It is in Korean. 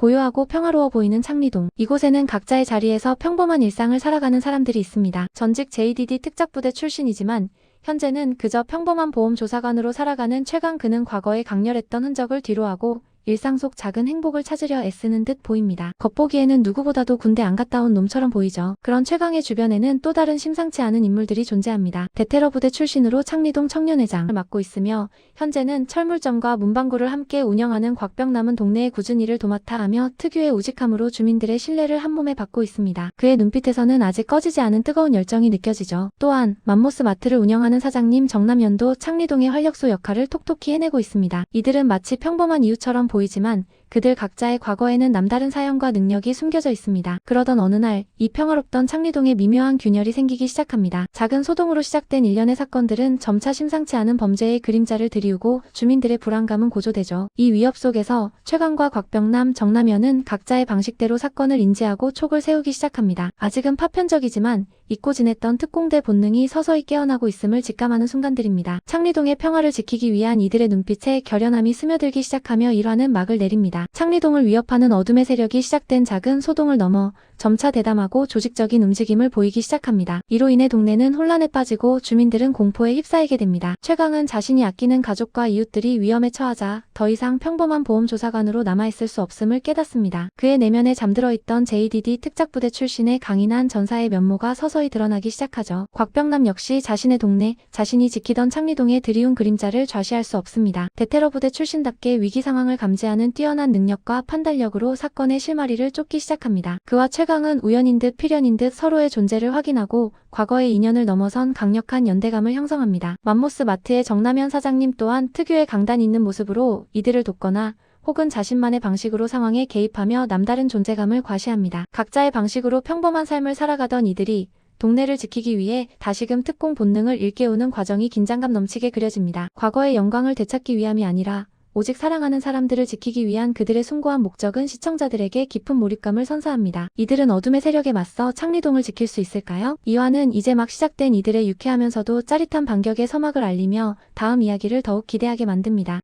고요하고 평화로워 보이는 창리동. 이곳에는 각자의 자리에서 평범한 일상을 살아가는 사람들이 있습니다. 전직 JDD 특작부대 출신이지만 현재는 그저 평범한 보험조사관으로 살아가는 최강 그는 과거에 강렬했던 흔적을 뒤로하고 일상 속 작은 행복을 찾으려 애쓰는 듯 보입니다. 겉보기에는 누구보다도 군대 안 갔다 온 놈처럼 보이죠. 그런 최강의 주변에는 또 다른 심상치 않은 인물들이 존재합니다. 대테러 부대 출신으로 창리동 청년회장을 맡고 있으며 현재는 철물점과 문방구를 함께 운영하는 곽병남은 동네의 굳은 일을 도맡아 하며 특유의 우직함으로 주민들의 신뢰를 한몸에 받고 있습니다. 그의 눈빛에서는 아직 꺼지지 않은 뜨거운 열정이 느껴지죠. 또한 맘모스 마트를 운영하는 사장님 정남연도 창리동의 활력소 역할을 톡톡히 해내고 있습니다. 이들은 마치 평범한 이웃처럼 보이지만 그들 각자의 과거에는 남다른 사연과 능력이 숨겨져 있습니다. 그러던 어느 날 이 평화롭던 창리동에 미묘한 균열이 생기기 시작합니다. 작은 소동으로 시작된 일련의 사건들은 점차 심상치 않은 범죄의 그림자를 들이우고 주민들의 불안감은 고조되죠. 이 위협 속에서 최강과 곽병남, 정남현은 각자의 방식대로 사건을 인지하고 촉을 세우기 시작합니다. 아직은 파편적이지만 잊고 지냈던 특공대 본능이 서서히 깨어나고 있음을 직감하는 순간들입니다. 창리동의 평화를 지키기 위한 이들의 눈빛에 결연함이 스며들기 시작하며 일화는 막을 내립니다. 창리동을 위협하는 어둠의 세력이 시작된 작은 소동을 넘어 점차 대담하고 조직적인 움직임을 보이기 시작합니다. 이로 인해 동네는 혼란에 빠지고 주민들은 공포에 휩싸이게 됩니다. 최강은 자신이 아끼는 가족과 이웃들이 위험에 처하자 더 이상 평범한 보험조사관으로 남아있을 수 없음을 깨닫습니다. 그의 내면에 잠들어 있던 JDD 특작부대 출신의 강인한 전사의 면모가 서서히 드러나기 시작하죠. 곽병남 역시 자신의 동네, 자신이 지키던 창리동의 드리운 그림자를 좌시할 수 없습니다. 대테러 부대 출신답게 위기 상황을 감지하는 뛰어난 능력과 판단력으로 사건의 실마리를 쫓기 시작합니다. 그와 최강은 우연인 듯 필연인 듯 서로의 존재를 확인하고 과거의 인연을 넘어선 강력한 연대감을 형성합니다. 맘모스 마트의 정남현 사장님 또한 특유의 강단 있는 모습으로 이들을 돕거나 혹은 자신만의 방식으로 상황에 개입하며 남다른 존재감을 과시합니다. 각자의 방식으로 평범한 삶을 살아가던 이들이 동네를 지키기 위해 다시금 특공 본능을 일깨우는 과정이 긴장감 넘치게 그려집니다. 과거의 영광을 되찾기 위함이 아니라 오직 사랑하는 사람들을 지키기 위한 그들의 숭고한 목적은 시청자들에게 깊은 몰입감을 선사합니다. 이들은 어둠의 세력에 맞서 창리동을 지킬 수 있을까요? 이화는 이제 막 시작된 이들의 유쾌하면서도 짜릿한 반격의 서막을 알리며 다음 이야기를 더욱 기대하게 만듭니다.